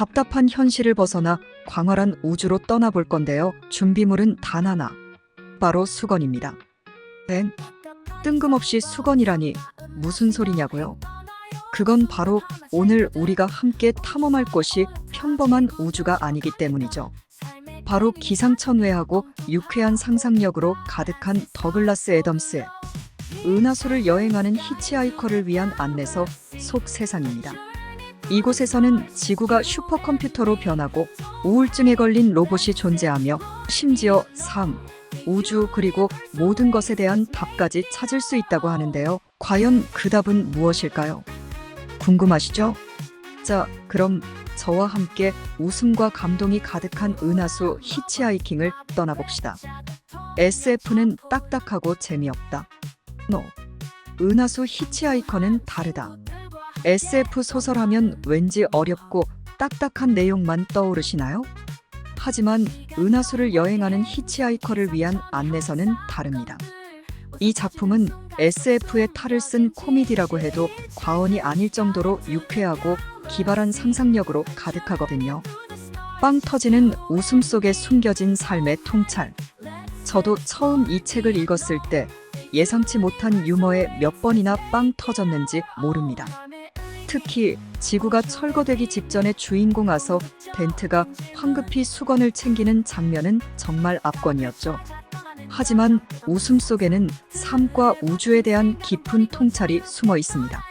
답답한 현실을 벗어나 광활한 우주로 떠나볼 건데요. 준비물은 단 하나. 바로 수건입니다. 엥? 뜬금없이 수건이라니 무슨 소리냐고요? 그건 바로 오늘 우리가 함께 탐험할 곳이 평범한 우주가 아니기 때문이죠. 바로 기상천외하고 유쾌한 상상력으로 가득한 더글라스 애덤스의 은하수를 여행하는 히치하이커를 위한 안내서 속 세상입니다. 이곳에서는 지구가 슈퍼컴퓨터로 변하고 우울증에 걸린 로봇이 존재하며 심지어 삶, 우주 그리고 모든 것에 대한 답까지 찾을 수 있다고 하는데요. 과연 그 답은 무엇일까요? 궁금하시죠? 자, 그럼 저와 함께 웃음과 감동이 가득한 은하수 히치하이킹을 떠나봅시다. SF는 딱딱하고 재미없다. 노. 은하수 히치하이커는 다르다. SF 소설 하면 왠지 어렵고 딱딱한 내용만 떠오르시나요? 하지만 은하수를 여행하는 히치하이커를 위한 안내서는 다릅니다. 이 작품은 SF의 탈을 쓴 코미디라고 해도 과언이 아닐 정도로 유쾌하고 기발한 상상력으로 가득하거든요. 빵 터지는 웃음 속에 숨겨진 삶의 통찰. 저도 처음 이 책을 읽었을 때 예상치 못한 유머에 몇 번이나 빵 터졌는지 모릅니다. 특히 지구가 철거되기 직전에 주인공 아서 덴트가 황급히 수건을 챙기는 장면은 정말 압권이었죠. 하지만 웃음 속에는 삶과 우주에 대한 깊은 통찰이 숨어 있습니다.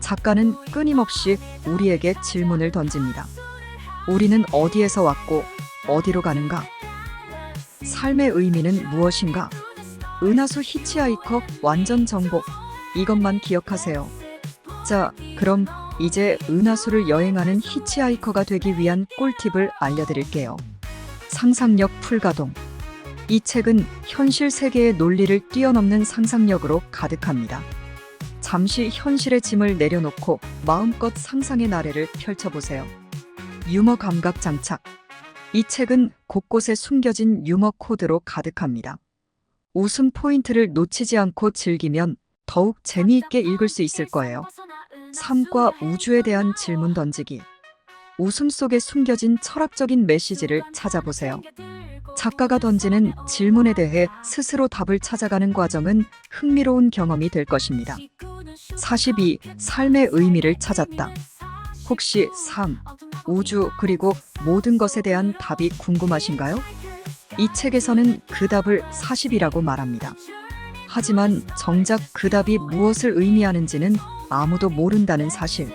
작가는 끊임없이 우리에게 질문을 던집니다. 우리는 어디에서 왔고 어디로 가는가? 삶의 의미는 무엇인가? 은하수 히치하이커 완전 정복. 이것만 기억하세요. 자, 그럼 이제 은하수를 여행하는 히치하이커가 되기 위한 꿀팁을 알려드릴게요. 상상력 풀가동. 이 책은 현실 세계의 논리를 뛰어넘는 상상력으로 가득합니다. 잠시 현실의 짐을 내려놓고 마음껏 상상의 나래를 펼쳐보세요. 유머 감각 장착. 이 책은 곳곳에 숨겨진 유머 코드로 가득합니다. 웃음 포인트를 놓치지 않고 즐기면 더욱 재미있게 읽을 수 있을 거예요. 삶과 우주에 대한 질문 던지기. 웃음 속에 숨겨진 철학적인 메시지를 찾아보세요. 작가가 던지는 질문에 대해 스스로 답을 찾아가는 과정은 흥미로운 경험이 될 것입니다. 42. 삶의 의미를 찾았다. 혹시 삶, 우주, 그리고 모든 것에 대한 답이 궁금하신가요? 이 책에서는 그 답을 40이라고 말합니다. 하지만 정작 그 답이 무엇을 의미하는지는 아무도 모른다는 사실.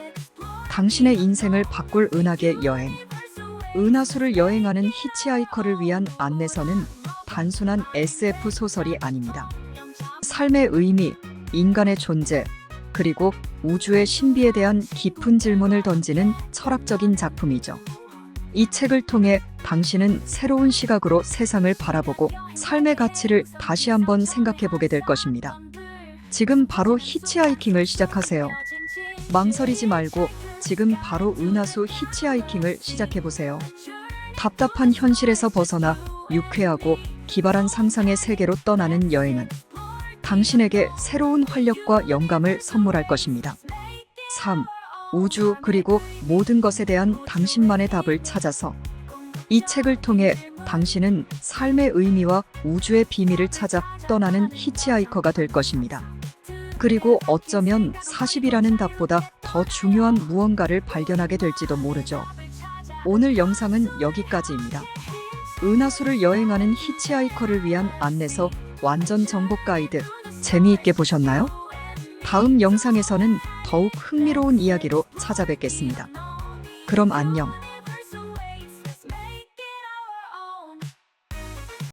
당신의 인생을 바꿀 은하계 여행. 은하수를 여행하는 히치하이커를 위한 안내서는 단순한 SF 소설이 아닙니다. 삶의 의미, 인간의 존재, 그리고 우주의 신비에 대한 깊은 질문을 던지는 철학적인 작품이죠. 이 책을 통해 당신은 새로운 시각으로 세상을 바라보고 삶의 가치를 다시 한번 생각해 보게 될 것입니다. 지금 바로 히치하이킹을 시작하세요. 망설이지 말고 지금 바로 은하수 히치하이킹을 시작해 보세요. 답답한 현실에서 벗어나 유쾌하고 기발한 상상의 세계로 떠나는 여행은 당신에게 새로운 활력과 영감을 선물할 것입니다. 3. 우주 그리고 모든 것에 대한 당신만의 답을 찾아서 이 책을 통해 당신은 삶의 의미와 우주의 비밀을 찾아 떠나는 히치하이커가 될 것입니다. 그리고 어쩌면 40이라는 답보다 더 중요한 무언가를 발견하게 될지도 모르죠. 오늘 영상은 여기까지입니다. 은하수를 여행하는 히치하이커를 위한 안내서 완전 정복 가이드 재미있게 보셨나요? 다음 영상에서는 더욱 흥미로운 이야기로 찾아뵙겠습니다. 그럼 안녕.